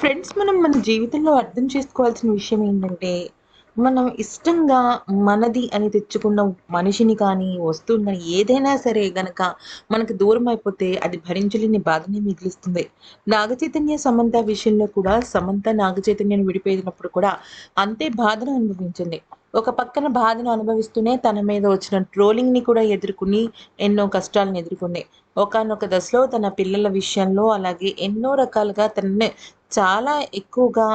Friends మనం మన జీవితంలో అర్థం చేసుకోవాల్సిన విషయం ఏంటంటే, మనం ఇష్టంగా మనది అని తెచ్చుకున్న మనిషిని కానీ, వస్తువుని కానీ ఏదైనా సరే గనక మనకు దూరం అయిపోతే అది భరించలేని బాధని మిగిలిస్తుంది. నాగ చైతన్య, సమంత విషయంలో కూడా సమంత నాగచైతన్యను విడిపోయినప్పుడు కూడా అంతే బాధను అనుభవించింది. ఒక పక్కన బాధను అనుభవిస్తూనే తన మీద వచ్చిన ట్రోలింగ్‌ని కూడా ఎదుర్కొని ఎన్నో కష్టాలను ఎదుర్కొంది. ఒకానొక దశలో తన పిల్లల విషయంలో అలాగే ఎన్నో రకాలుగా తనని చాలా ఎక్కువగా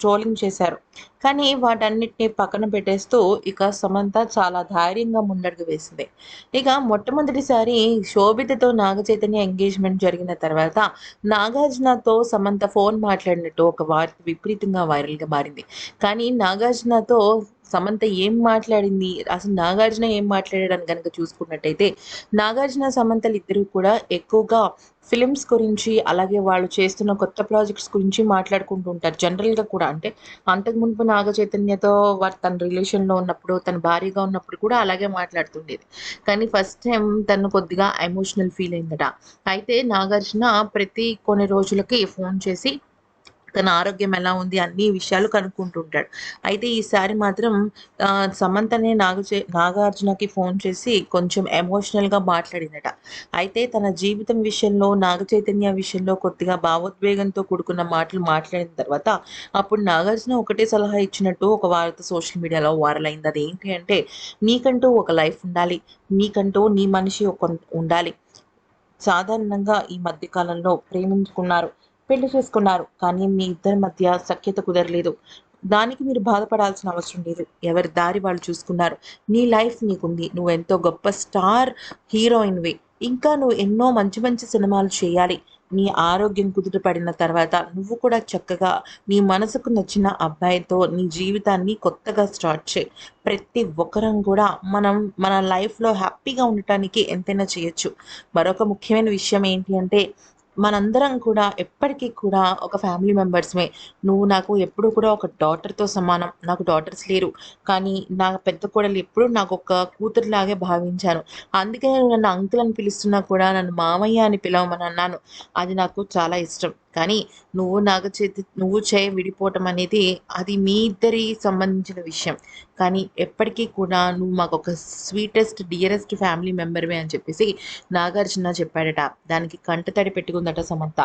ట్రోలింగ్ చేశారు. కానీ వాటన్నిటిని పక్కన పెట్టేస్తూ ఇక సమంత చాలా ధైర్యంగా ముందడుగు వేసింది. ఇక మొట్టమొదటిసారి శోభితతో నాగ చైతన్య ఎంగేజ్‌మెంట్ జరిగిన తర్వాత నాగార్జునతో సమంత ఫోన్ మాట్లాడినట్టు ఒక వార్త విపరీతంగా వైరల్‌గా మారింది. కానీ నాగార్జునతో సమంత ఏం మాట్లాడింది? అసలు నాగార్జున ఏం మాట్లాడాడని కనుక చూసుకున్నట్టయితే నాగార్జున, సమంతలు ఇద్దరు కూడా ఎక్కువగా ఫిలిమ్స్ గురించి, అలాగే వాళ్ళు చేస్తున్న కొత్త ప్రాజెక్ట్స్ గురించి మాట్లాడుకుంటూ ఉంటారు. జనరల్‌గా కూడా అంటే అంతకు మునుపు నాగ చైతన్యతో వారు తన రిలేషన్‌లో ఉన్నప్పుడు, తన భార్యగా ఉన్నప్పుడు కూడా అలాగే మాట్లాడుతుండేది. కానీ ఫస్ట్ టైం తను కొద్దిగా ఎమోషనల్ ఫీల్ అయిందట. అయితే నాగార్జున ప్రతి కొన్ని రోజులకి ఫోన్ చేసి తన ఆరోగ్యం ఎలా ఉంది అన్ని విషయాలు కనుక్కుంటుంటాడు అయితే ఈసారి మాత్రం సమంతనే నాగచే నాగార్జునకి ఫోన్ చేసి కొంచెం ఎమోషనల్‌గా మాట్లాడిందట. అయితే తన జీవితం విషయంలో, నాగ చైతన్య విషయంలో కొద్దిగా భావోద్వేగంతో కూడుకున్న మాటలు మాట్లాడిన తర్వాత అప్పుడు నాగార్జున ఒకటే సలహా ఇచ్చినట్టు ఒక వార్త సోషల్ మీడియాలో వైరల్ అయింది. అది ఏంటి అంటే నీకంటూ ఒక లైఫ్ ఉండాలి. నీకంటూ నీ మనిషి ఒక ఉండాలి. సాధారణంగా ఈ మధ్య కాలంలో ప్రేమించుకున్నారు, పెళ్ళి చేసుకున్నారు. కానీ మీ ఇద్దరి మధ్య సఖ్యత కుదరలేదు. దానికి మీరు బాధపడాల్సిన అవసరం లేదు. ఎవరి దారి వాళ్ళు చూసుకున్నారు. నీ లైఫ్ నీకుంది. నువ్వెంతో గొప్ప స్టార్ హీరోయిన్‌వి. ఇంకా నువ్వు ఎన్నో మంచి మంచి సినిమాలు చేయాలి. నీ ఆరోగ్యం కుదుటపడిన తర్వాత నువ్వు కూడా చక్కగా నీ మనసుకు నచ్చిన అబ్బాయితో నీ జీవితాన్ని కొత్తగా స్టార్ట్ చేయి ప్రతి ఒక్కరం కూడా మనం మన లైఫ్‌లో హ్యాపీగా ఉండటానికి ఎంతైనా చేయొచ్చు. మరొక ముఖ్యమైన విషయం ఏంటి అంటే మనందరం కూడా ఎప్పటికీ కూడా ఒక ఫ్యామిలీ మెంబర్స్‌మే. నువ్వు నాకు ఎప్పుడూ కూడా ఒక డాటర్‌తో సమానం. నాకు డాటర్స్ లేరు. కానీ నా పెద్ద కోడలు ఎప్పుడూ నాకొక కూతురులాగే భావించాను. అందుకే నేను నన్ను అంకుల్ అని పిలుస్తున్నా కూడా నన్ను మామయ్య అని పిలవమని అన్నాను. అది నాకు చాలా ఇష్టం. కానీ నువ్వు నాకు చేతి నువ్వు చేయ విడిపోవటం అనేది అది మీ ఇద్దరి సంబంధించిన విషయం. కానీ ఎప్పటికీ కూడా నువ్వు మాకొక స్వీటెస్ట్, డియరెస్ట్ ఫ్యామిలీ మెంబర్‌వే అని చెప్పేసి నాగార్జున చెప్పాడట. దానికి కంట తడి పెట్టుకుందట సమంత.